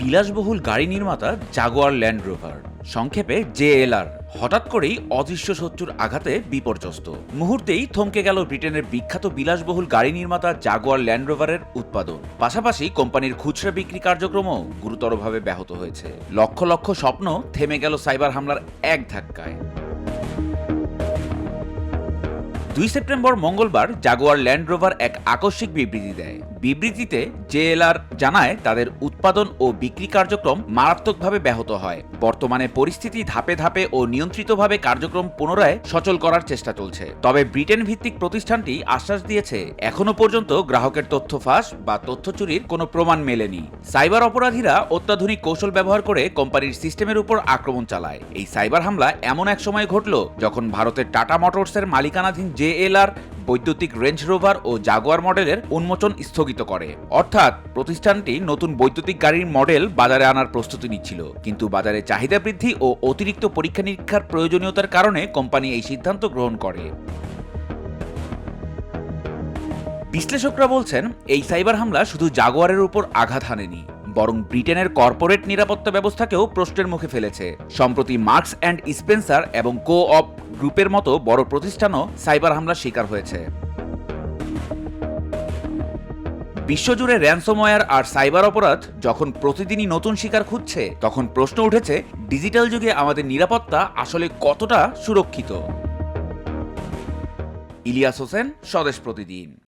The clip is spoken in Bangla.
বিলাসবহুল গাড়ি নির্মাতা জাগুয়ার ল্যান্ড রোভার সংক্ষেপে জেএলআর হঠাৎ করেই অদৃশ্য শত্রুর আঘাতে বিপর্যস্ত। মুহূর্তেই থমকে গেল ব্রিটেনের বিখ্যাত বিলাসবহুল গাড়ি নির্মাতা জাগুয়ার ল্যান্ড রোভারের উৎপাদন। পাশাপাশি কোম্পানির খুচরা বিক্রি কার্যক্রমও গুরুতরভাবে ব্যাহত হয়েছে। লক্ষ লক্ষ স্বপ্ন থেমে গেল সাইবার হামলার এক ধাক্কায়। দুই সেপ্টেম্বর মঙ্গলবার জাগুয়ার ল্যান্ড রোভার এক আকস্মিক বিবৃতি দেয়। বিবৃতিতে জেএলআর জানায় তাদের উৎপাদন ও বিক্রি কার্যক্রম মারাত্মকভাবে ব্যাহত হয়। বর্তমানে পরিস্থিতি ধাপে ধাপে ও নিয়ন্ত্রিতভাবে কার্যক্রম পুনরায় সচল করার চেষ্টা চলছে। তবে ব্রিটেন ভিত্তিক প্রতিষ্ঠানটি আশ্বাস দিয়েছে এখনও পর্যন্ত গ্রাহকের তথ্য ফাঁস বা তথ্য চুরির কোনো প্রমাণ মেলেনি। সাইবার অপরাধীরা অত্যাধুনিক কৌশল ব্যবহার করে কোম্পানির সিস্টেমের উপর আক্রমণ চালায়। এই সাইবার হামলা এমন এক সময় ঘটল যখন ভারতের টাটা মোটরসের মালিকানাধীন জেএলআর, বৈদ্যুতিক রেঞ্জ রোভার ও জাগুয়ার মডেলের উন্মোচন স্থগিত করে। অর্থাৎ, প্রতিষ্ঠানটি নতুন বৈদ্যুতিক গাড়ির মডেল বাজারে আনার প্রস্তুতি নিচ্ছিল। কিন্তু বাজারে চাহিদা বৃদ্ধি ও অতিরিক্ত পরীক্ষা নিরীক্ষার প্রয়োজনীয়তার কারণে কোম্পানি এই সিদ্ধান্ত গ্রহণ করে। বিশ্লেষকরা বলছেন, এই সাইবার হামলা শুধু জাগোয়ারের উপর আঘাত হানেনি বরং ব্রিটেনের কর্পোরেট নিরাপত্তা ব্যবস্থাকেও প্রশ্নের মুখে ফেলেছে। সম্প্রতি মার্কস অ্যান্ড স্পেন্সার এবং কো অপ গ্রুপের মতো বড় প্রতিষ্ঠানও সাইবার হামলার শিকার হয়েছে। বিশ্বজুড়ে র্যানসমওয়্যার আর সাইবার অপরাধ যখন প্রতিদিনই নতুন শিকার খুঁজছে, তখন প্রশ্ন উঠেছে, ডিজিটাল যুগে আমাদের নিরাপত্তা আসলে কতটা সুরক্ষিত? ইলিয়াস হোসেন, স্বদেশ প্রতিদিন।